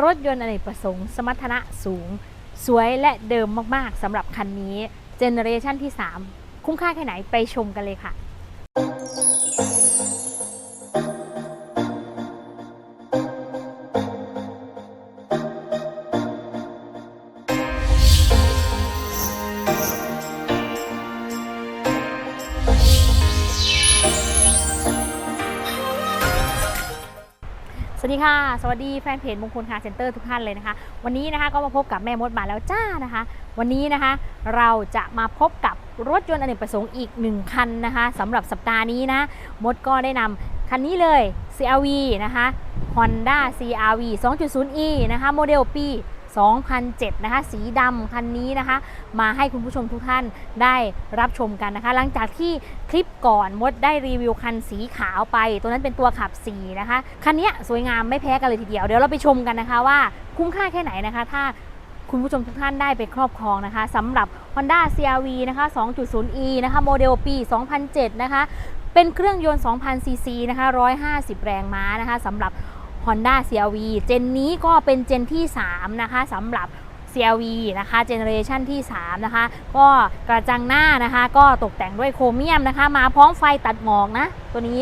รถยนต์อเนกประสงค์ สมรรถนะสูง สวยและเดิมมากๆสำหรับคันนี้เจเนอเรชันที่ 3 คุ้มค่าแค่ไหนไปชมกันเลยค่ะ สวัสดีค่ะ สวัสดีแฟนเพจมงคลคาร์เซ็นเตอร์ทุกท่านเลยนะคะ วันนี้นะคะก็มาพบกับแม่มดมาแล้วจ้านะคะ วันนี้นะคะเราจะมาพบกับรถยนต์อเนกประสงค์อีกหนึ่งคันนะคะสำหรับสัปดาห์นี้นะ มดก็ได้นำคันนี้เลย CRV นะคะ Honda CRV 2.0e นะคะโมเดลปี 2007 นะคะ สีดำคันนี้นะคะ มาให้คุณผู้ชมทุกท่านได้รับชมกันนะคะ หลังจากที่คลิปก่อนมดได้รีวิวคันสีขาวไป ตัวนั้นเป็นตัวขับสีนะคะ คันนี้สวยงามไม่แพ้กันเลยทีเดียว เดี๋ยวเราไปชมกันนะคะว่าคุ้มค่าแค่ไหนนะคะ ถ้าคุณผู้ชมทุกท่านได้ไปครอบครองนะคะสำหรับ Honda CRV นะคะ 2.0e นะคะ โมเดลปี 2007 นะคะ เป็นเครื่องยนต์ 2,000ซีซีนะคะ 150 แรงม้านะคะสำหรับ Honda CRV เจนนี้ก็เป็นเจนที่ 3 นะคะสำหรับ CRV นะคะเจเนอเรชันที่ 3 นะคะ ก็กระจังหน้านะคะ ก็ตกแต่งด้วยโครเมียมนะคะ มาพร้อมไฟตัดหมอกนะ ตัวนี้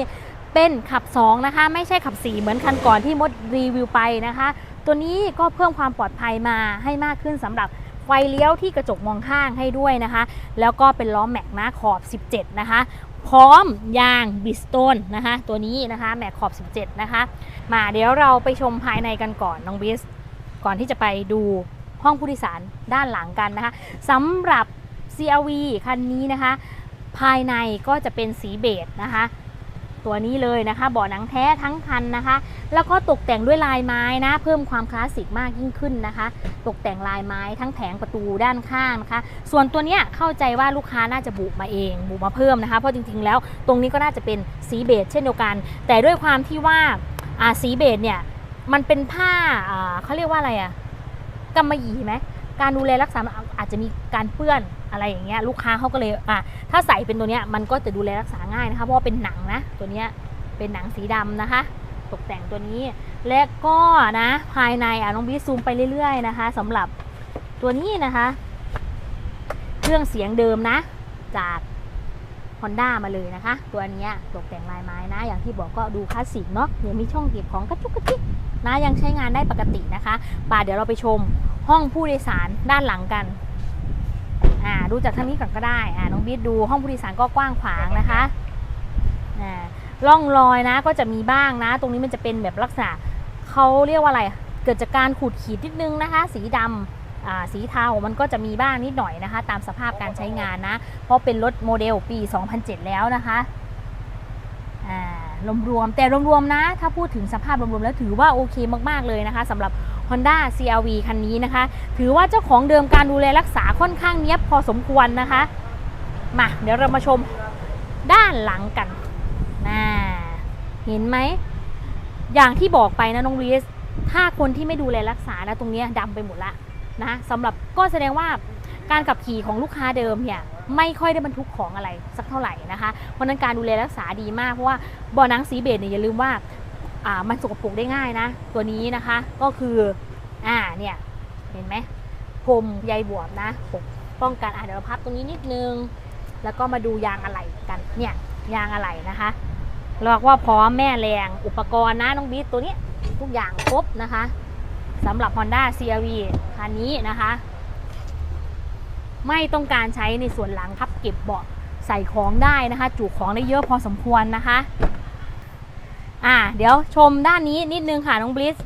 เป็นขับ 2 นะคะ ไม่ใช่ขับ 4 เหมือนคันก่อนที่มดรีวิวไปนะคะ ตัวนี้ก็เพิ่มความปลอดภัยมาให้มากขึ้นสำหรับไฟเลี้ยวที่กระจกมองข้างให้ด้วยนะคะ แล้วก็เป็นล้อแม็กนะขอบ 17 นะคะ พร้อมยางบิสโตนนะคะตัวนี้นะคะแม็กขอบ 17 นะคะ มาเดี๋ยวเราไปชมภายในกันก่อนน้องบิส ก่อนที่จะไปดูห้องผู้โดยสารด้านหลังกันนะคะสำหรับ CRV คันนี้นะคะ ภายในก็จะเป็นสีเบจนะคะ ตัวนี้เลยนะคะเบาะหนังแท้ทั้งคันนะคะ แล้วก็ตกแต่งด้วยลายไม้นะ เพิ่มความคลาสสิกมากยิ่งขึ้นนะคะ ตกแต่งลายไม้ทั้งแผงประตูด้านข้างนะคะ ส่วนตัวเนี้ยเข้าใจว่าลูกค้าน่าจะบุมาเองบุมาเพิ่มนะคะ เพราะจริงๆแล้วตรงนี้ก็น่าจะเป็นสีเบจเช่นเดียวกัน แต่ด้วยความที่ว่าอ่าสีเบจเนี่ยมันเป็นผ้าอ่าเขาเรียกว่าอะไรอะกำมะหยี่ไหม การดูแลรักษาอาจจะมีการเปื้อนอะไรอย่างเงี้ยลูกค้าเขาก็เลยอะถ้าใส่เป็นตัวเนี้ยมันก็จะดูแลรักษาง่ายนะคะเพราะว่าเป็นหนังนะตัวเนี้ยเป็นหนังสีดำนะคะ ตกแต่งตัวนี้ และก็นะภายในอะน้องบีซูมไปเรื่อยๆนะคะสำหรับตัวนี้นะคะ เครื่องเสียงเดิมนะ จาก Honda มาเลยนะคะ ตัวนี้ตกแต่งลายไม้นะ อย่างที่บอกก็ดูคลาสสิกเนาะยังมีช่องเก็บของกระจุกกระจิกนะยังใช้งานได้ปกตินะคะป่าเดี๋ยวเราไปชม ห้องผู้โดยสารด้านหลังกันอ่าดูจากทางนี้ก่อนก็ได้อ่าน้องบีดดูห้องผู้โดยสารก็กว้างขวางนะคะอ่าร่องรอยนะก็จะมีบ้างนะ ตรงนี้มันจะเป็นแบบลักษณะเขาเรียกว่าอะไรเกิดจากการขูดขีดนิดนึงนะคะ สีดำอ่าสีเทา มันก็จะมีบ้างนิดหน่อยนะคะ ตามสภาพการใช้งานนะ เพราะเป็นรถโมเดลปี 2007 แล้วนะคะอ่ารวมๆแต่รวมๆนะ ถ้าพูดถึงสภาพรวมๆแล้วถือว่าโอเคมากๆเลยนะคะสำหรับ Honda CRV คันนี้นะคะ ถือว่าเจ้าของเดิมการดูแลรักษาค่อนข้างเนี้ยบพอสมควรนะคะ มาเดี๋ยวเรามาชมด้านหลังกันน่าเห็นไหม อย่างที่บอกไปนะน้องรีสถ้าคนที่ไม่ดูแลรักษานะตรงเนี้ยดำไปหมดละนะสำหรับก็แสดงว่าการขับขี่ของลูกค้าเดิมเนี่ยไม่ค่อยได้บรรทุกของอะไรสักเท่าไหร่นะคะ เพราะนั้นการดูแลรักษาดีมากเพราะว่าบ่อนังสีเบจเนี่ยอย่าลืมว่า อ่ามันสกปรกได้ง่ายนะ ตัวนี้นะคะก็คืออ่าเนี่ยเห็นไหมพรมใยบวบนะป้องกันอ่าเดี๋ยวเราพับตรงนี้นิดนึง แล้วก็มาดูยางอะไหล่กันเนี่ยยางอะไหล่นะคะเรียกว่าพร้อมแม่แรงอุปกรณ์นะน้องบีทตัวนี้ทุกอย่างครบนะคะสำหรับ Honda CRV คันนี้นะคะ ไม่ต้องการใช้ในส่วนหลังพับเก็บเบาะใส่ของได้นะคะ จุของได้เยอะพอสมควรนะคะ อ่า เดี๋ยวชมด้านนี้นิดนึงค่ะน้องบลิส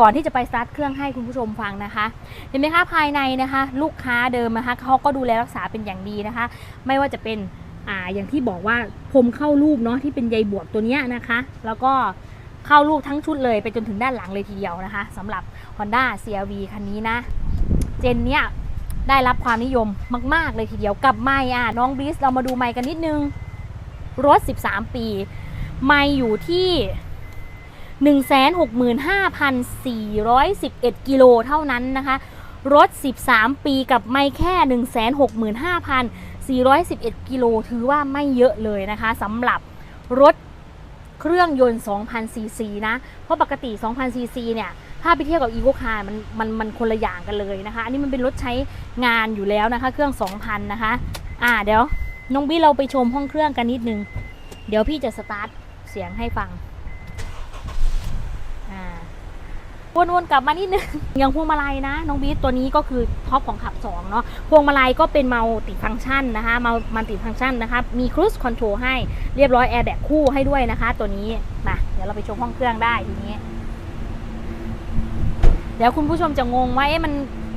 ก่อนที่จะไปสตาร์ทเครื่องให้คุณผู้ชมฟังนะคะ เห็นไหมคะภายในนะคะ ลูกค้าเดิมนะคะเขาก็ดูแลรักษาเป็นอย่างดีนะคะ ไม่ว่าจะเป็นอ่าอย่างที่บอกว่าพรมเข้ารูปเนาะที่เป็นใยบวบตัวเนี้ยนะคะ แล้วก็เข้ารูปทั้งชุดเลยไปจนถึงด้านหลังเลยทีเดียวนะคะสำหรับ Honda CRV คันนี้นะ เจนเนี้ยได้รับความนิยมมาก ๆ เลยทีเดียวกับไมค์อะน้องบลิสเรามาดูไมค์กันนิดนึงรถ 13 ปี ไม่อยู่ที่ 165,411 กิโลเท่านั้นนะคะ รถ 13 ปีกับไม่แค่ 165,411 กิโลถือว่าไม่เยอะเลยนะคะสำหรับรถเครื่องยนต์ 2,000 ซีซีนะ เพราะปกติ 2,000 ซีซีเนี่ย ถ้าไปเทียบกับอีโ c คาร์มันมันมันคนละอย่างกันเลยนะคะ อันนี้มันเป็นรถใช้งานอยู่แล้วนะคะ เครื่อง 2,000 นะคะ อ่าเดี๋ยว น้องบี้เราไปชมห้องเครื่องกันนิดนึง เดี๋ยวพี่จะสตาร์ท เสียงให้ฟังอ่าวนๆกลับมานิดนึงอย่างพวงมาลัยนะ น้องบีทตัวนี้ก็คือท็อปของขับ2เนาะพวงมาลัยก็เป็นมัลติฟังชันนะคะมัลมัลติฟังชันนะคะมีครู e คอนโทรลให้เรียบร้อยแอร์แบกคู่ให้ด้วยนะคะ ตัวนี้มาเดี๋ยวเราไปชมห้องเครื่องได้ทีนี้ เดี๋ยวคุณผู้ชมจะงงว่าเอ๊ะมัน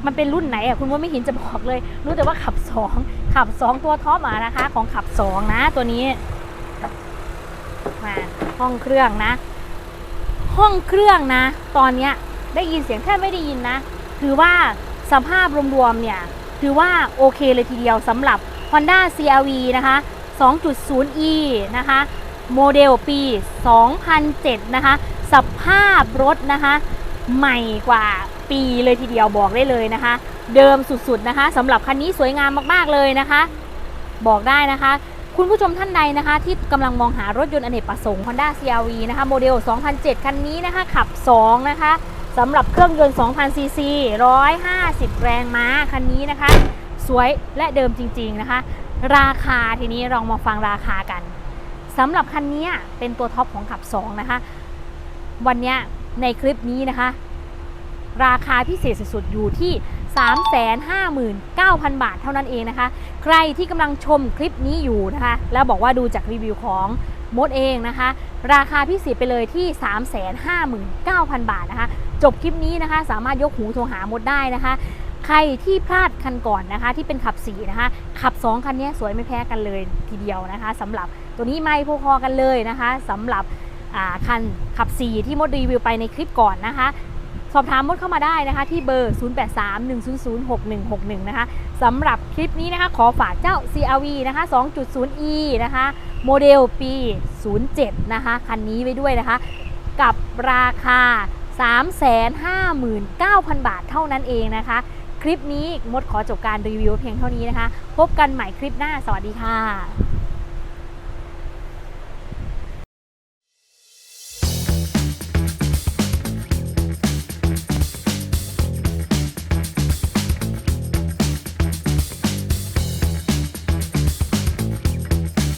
มันเป็นรุ่นไหนอะคุณว่าไม่เห็นจะบอกเลย รู้แต่ว่าขับ 2 ขับ 2 ตัวท็อปมานะคะ ของขับ 2 นะ ตัวนี้ มาห้องเครื่องนะ ห้องเครื่องนะ ตอนเนี้ยได้ยินเสียงแทบไม่ได้ยินนะ ถือว่าสภาพรวมๆเนี่ย ถือว่าโอเคเลยทีเดียวสำหรับ Honda CRV นะคะ 2.0e นะคะ โมเดลปี 2007 นะคะ สภาพรถนะคะ ใหม่กว่าปีเลยทีเดียวบอกได้เลยนะคะ เดิมสุดๆนะคะสำหรับคันนี้สวยงามมากๆเลยนะคะ บอกได้นะคะ คุณผู้ชมท่านใดนะคะ ที่กำลังมองหารถยนต์อเนกประสงค์ Honda CRV นะคะโมเดล 2007 คันนี้นะคะ ขับ 2 นะคะสำหรับเครื่องยนต์ 2,000 ซีซี 150 แรงม้า คันนี้นะคะ สวยและเดิมจริง ๆ นะคะ ราคาทีนี้เรามาฟังราคากันสำหรับคันนี้เป็นตัวท็อปของขับ 2 นะคะ วันนี้ในคลิปนี้นะคะ ราคาพิเศษสุดๆอยู่ที่ 359,000 บาทเท่านั้นเองนะคะ ใครที่กำลังชมคลิปนี้อยู่นะคะ แล้วบอกว่าดูจากรีวิวของมดเองนะคะ ราคาพิเศษไปเลยที่ 359,000 บาทนะคะ จบคลิปนี้นะคะ สามารถยกหูโทรหามดได้นะคะใครที่พลาดคันก่อนนะคะ ที่เป็นขับ4นะคะ ขับ 2 คันนี้สวยไม่แพ้กันเลยทีเดียวนะคะสำหรับตัวนี้ไม่พอๆกันเลยนะคะสำหรับคันขับ4ที่มดรีวิวไปในคลิปก่อนนะคะ สอบถามมดเข้ามาได้นะคะที่เบอร์ 0831006161 นะคะสำหรับคลิปนี้นะคะขอฝากเจ้า CRV นะคะ 2.0e นะคะโมเดลปี 07 นะคะ คันนี้ไว้ด้วยนะคะ กับราคา 359,000 บาทเท่านั้นเองนะคะ คลิปนี้มดขอจบการรีวิวเพียงเท่านี้นะคะ พบกันใหม่คลิปหน้า สวัสดีค่ะ